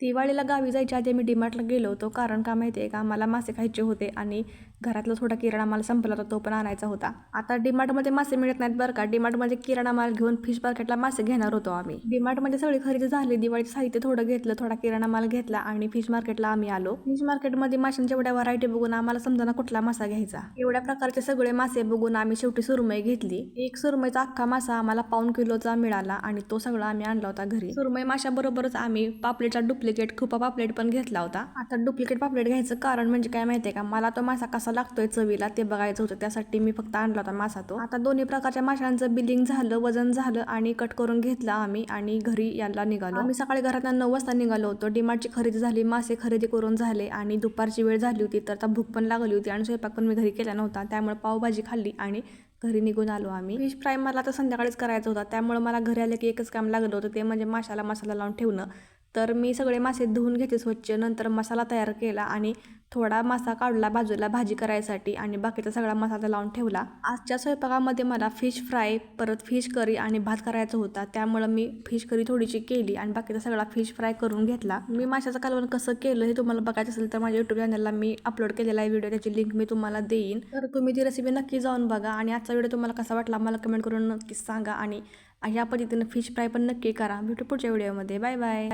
दिवाळीला गावी जायच्या आधी मी डिमार्टला गेलो होतो. कारण का माहिती आहे का मला मासे खायचे होते आणि घरातला थोडा किराणा माल संपला होता तो पण आणायचा होता. आता डिमार्टमध्ये मासे मिळत नाहीत बरं का. डीमार्टमध्ये किराणा माल घेऊन फिश मार्केटला मासे घेणार होतो आम्ही. डिमार्टमध्ये सगळी खरेदी झाली. दिवाळीचं साहित्य थोडं घेतलं थोडा किराणा माल घेतला आणि फिश मार्केटला आम्ही आलो. फिश मार्केटमध्ये माशांच्या एवढ्या व्हरायटी बघून आम्हाला समजा कुठला मासा घ्यायचा. एवढ्या प्रकारचे सगळे मासे बघून आम्ही शेवटी सुरमई घेतली. एक सुरमईचा अख्खा मासा आम्हाला पाऊन किलोचा मिळाला आणि तो सगळा आम्ही आणला होता घरी. सुरमई माशाबरोबरच आम्ही पापलेटचा डुप्लिकेट खूप पापलेट पण घेतला होता. आता डुप्लिकेट पापलेट घ्यायचं कारण म्हणजे काय माहितीये का? मला तो मासा कसा लागतोय चवीला ते बघायचं होतं. त्यासाठी मी फक्त आणला होता मासा तो. आता दोन्ही प्रकारच्या माशांचं बिलिंग झालं वजन झालं आणि कट करून घेतला आम्ही आणि घरी यायला निघालो. आम्ही सकाळी घरात नऊ वाजता निघालो होतो. डिमार्टची खरेदी झाली मासे खरेदी करून झाले आणि दुपारची वेळ झाली होती तर आता भूक पण लागली होती आणि स्वयंपाक पण मी घरी केला नव्हता. त्यामुळे पावभाजी खाल्ली आणि घरी निघून आलो आम्ही. फिश फ्राय मला आता संध्याकाळीच करायचं होता. त्यामुळे मला घरी आले की एकच काम लागलं होतं ते म्हणजे माशाला मसाला लावून ठेवणं. तर मी सगळे मासे धुवून घेते स्वच्छ. नंतर मसाला तयार केला आणि थोडा मासा काढला बाजूला भाजी करायसाठी आणि बाकीचा सगळा मसाला लावून ठेवला. आजच्या स्वयंपाकामध्ये मला फिश फ्राय परत फिश करी आणि भात करायचा होता. त्यामुळं मी फिश करी थोडीशी केली आणि बाकीचा सगळा फिश फ्राय करून घेतला. मी माशाचं कालवण कसं केलं हे तुम्हाला बघायचं असेल तर माझ्या युट्यूब चॅनलला मी अपलोड केलेला आहे व्हिडिओ त्याची लिंक मी तुम्हाला देईन. तर तुम्ही ती रेसिपी नक्की जाऊन बघा आणि आजचा व्हिडिओ तुम्हाला कसा वाटला मला कमेंट करून नक्कीच सांगा आणि ह्या पद्धतीनं फिश फ्राय पण नक्की करा. भेटू पुढच्या व्हिडिओमध्ये बाय बाय